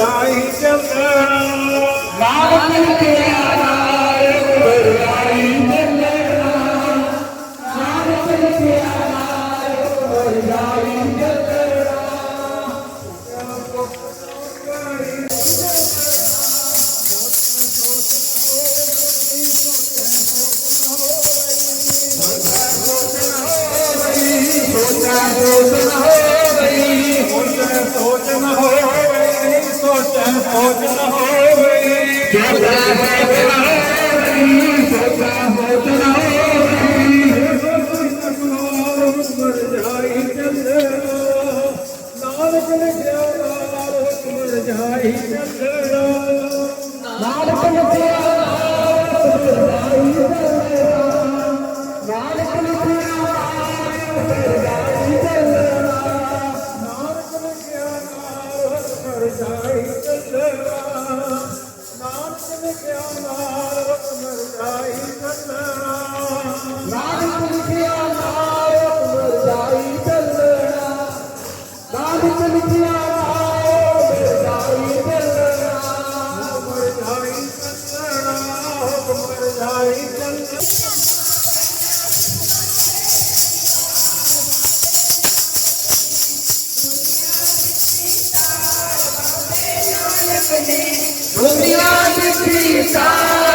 Sai Sai Sai Sai Sai ਹੋਵੇ। ਜੋ ਹੋਵੇ। Gloria a Cristo.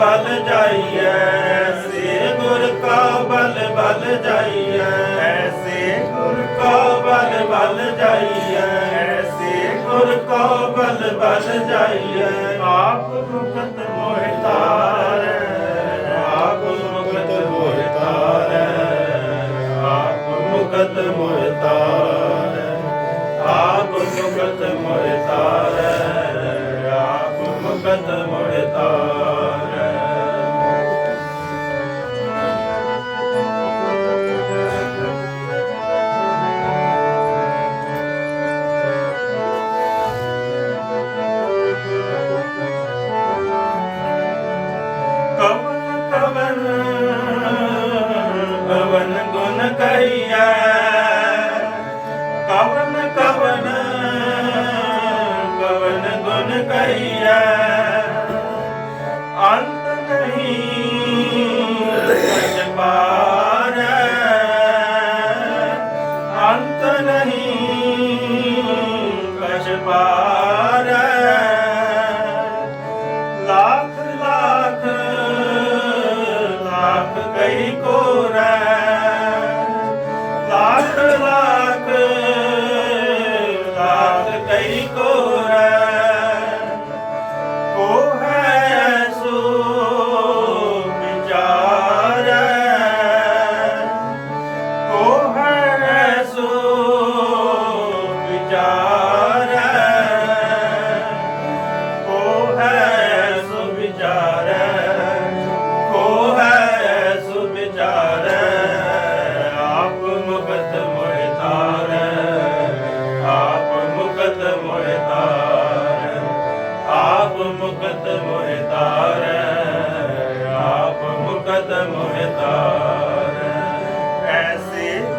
बल जाइए, ऐसे गुर का बल बल जाइए, ऐसे गुर का बल बल जाइए, ऐसे गुर का बल बल जाइए। आप मुकत मोहतार आप मुकत मोहतार आप मुकत मोहतार आप मुकत मोहतार आप मुकत मोहतार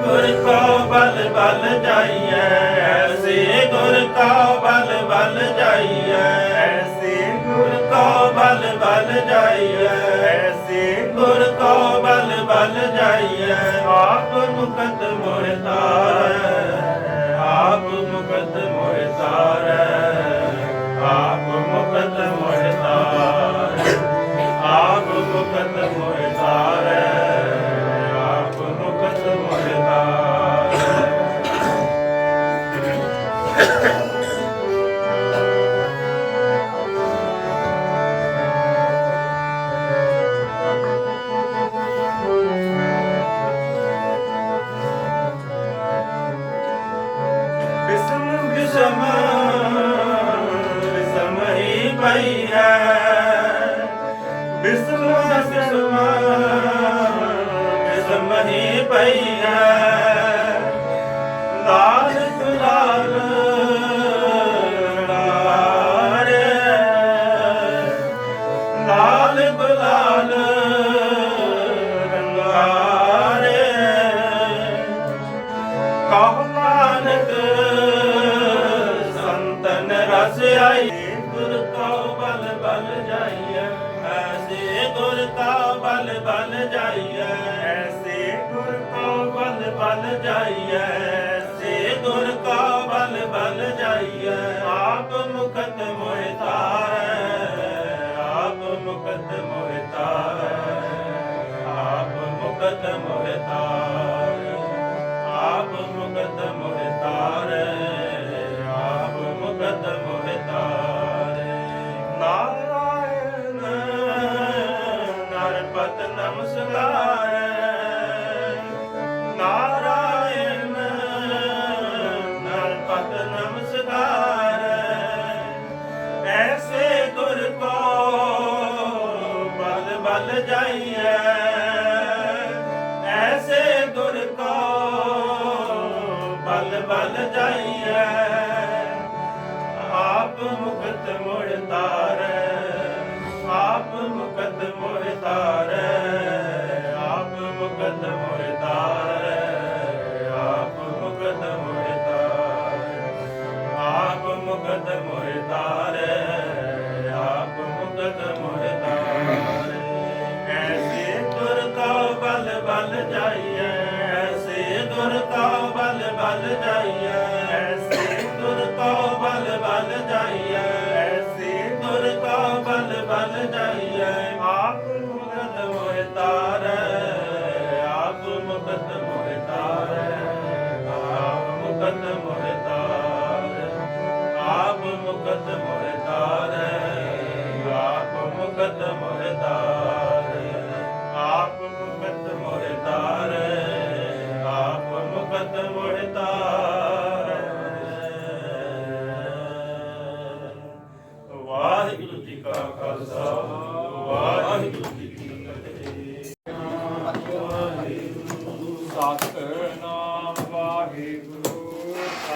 ਗੁਰ ਕੋ ਬਲ ਬਲ ਜਾਈਐ ਐਸੇ ਗੁਰ ਕੋ ਬਲ ਬਲ ਜਾਈਐ। ਐਸੇ ਗੁਰ ਕੋ ਬਲ ਬਲ ਜਾਈਐ ਐਸੇ ਗੁਰ ਕੋ ਬਲ ਬਲ ਜਾਈਐ। ਆਪ ਮੁਕਤ ਮੁਰਤਾ ਬਲ ਬਲ ਜਾਈਐ ਐਸੇ ਗੁਰ ਕੋ ਬਲ ਬਲ ਜਾਈਐ। ਆਪ ਮੁਕਤ ਮੋਹਿ ਤਾਰੈ, ਆਪ ਮੁਕਤ ਮੋਹਿ ਤਾਰੈ, ਆਪ ਮੁਕਤ ਮੋਹਿ ਤਾਰੈ। मुकत मोहतार आप मुकत मोहतार आप मुकत मोहतार आप मुकत मोहतार आप मुकत मोहतार वाहिगुरु जी का खालसा। वाहिगुरु जी की फतेह। सतनाम वाहिगुरु।